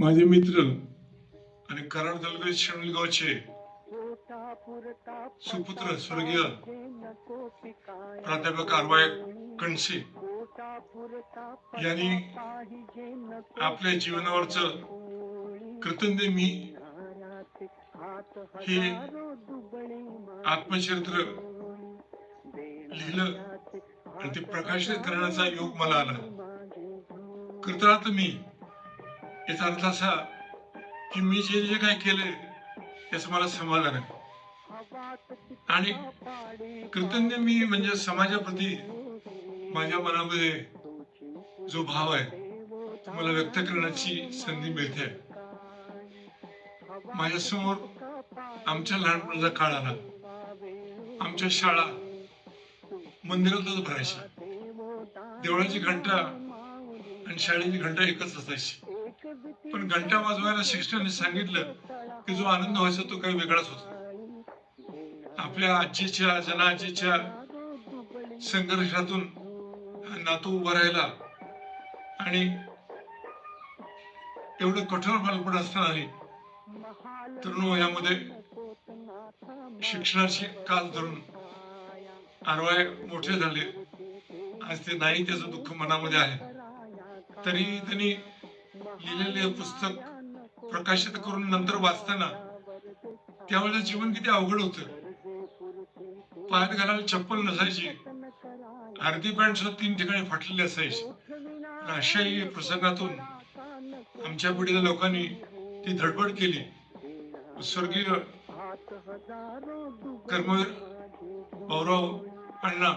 माझे मित्र आणि कराड तालुक्यात शेणगावचे सुपुत्र स्वर्गीय प्राध्यापक आरवाय कणसे यांनी आपल्या जीवनावरच कृतज्ञ मी हे आत्मचरित्र लिहिलं आणि ते प्रकाशित करण्याचा योग मला आला. कृतार्थ मी याचा अर्थ असा की मी जे जे काय केलंय त्याचं मला समाधान आहे आणि कृतज्ञ मी म्हणजे समाजाप्रती माझ्या मनामध्ये जो भाव आहे तो मला व्यक्त करण्याची संधी मिळते. माझ्यासमोर आमच्या लहानपणाचा काळ आला. आमच्या शाळा मंदिरातच भरायच्या. देवळाची घंटा आणि शाळेची घंटा एकच असायची. पण घंटा वाजवायला शिक्षकांनी सांगितलं की जो आनंद व्हायचा तो काही वेगळाच होता. आपल्या आजीच्या जनाजीच्या संघर्षातून नातू उभा राहिला आणि एवढं कठोर बालपण असतानाही तरुण वयामध्ये शिक्षणाची काल धरून आरवाय मोठे झाले. आज ते नाही त्याचं दुःख मनामध्ये आहे. तरी त्यांनी लिहिलेले हे पुस्तक प्रकाशित करून नंतर वाचताना त्यावेळेस जीवन किती अवघड होत. पायात घालायला चप्पल नसायची. अर्धी पॅन्ट सुद्धा तीन ठिकाणी फाटलेली असायची. अशाही प्रसंगातून आमच्या पिढीच्या लोकांनी ती धडपड केली. स्वर्गीय कर्मवीर भाऊराव अण्णा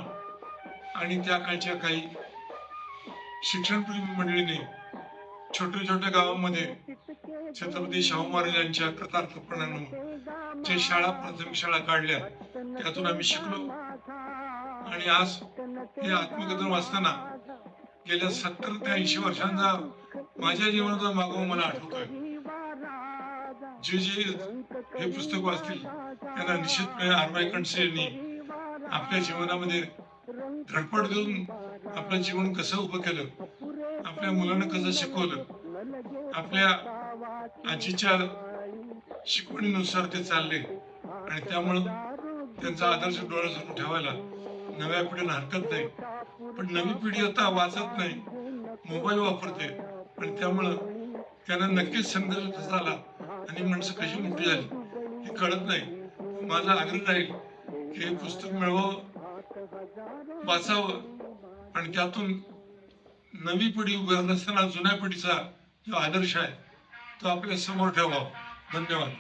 आणि त्या काळच्या काही शिक्षणप्रेमी मंडळीने छोट्या छोट्या गावामध्ये छत्रपती शाहू महाराजांच्या कृतार्थपणानं जे शाळा प्राथमिक शाळा काढल्या त्यातून आम्ही शिकलो. आणि आज हे आत्मकथन वाचताना गेल्या सत्तर ते ऐंशी वर्षांचा माझ्या जीवनाचा मागोवा मला आठवतोय. जे जे हे पुस्तक वाचतील त्यांना निश्चितपणे आरवाई कणसे यांनी आपल्या जीवनामध्ये धडपड देऊन आपलं जीवन कसं उभं केलं आपल्या मुलांना कसं शिकवलं? आपल्या आजीच्या शिकवणीनुसार ते चालले. आणि त्यामुळं त्यांचा आदर्श डोळ्यासमोर ठेवायला नव्या पिढीला हरकत नाही. पण नवी पिढी आता वाचत नाही. मोबाईल वापरते. आणि त्यामुळं त्यांना नक्कीच संघर्ष कसा आला. आणि माणसं कशी मोठी झाली? हे कळत नाही. माझा आग्रह राहील की हे पुस्तक मिळवावं वाचावं. आणि त्यातून नवी पिढी उभी नसताना जुन्या पिढीचा जो आदर्श आहे तो आपल्यासमोर ठेवावा. धन्यवाद.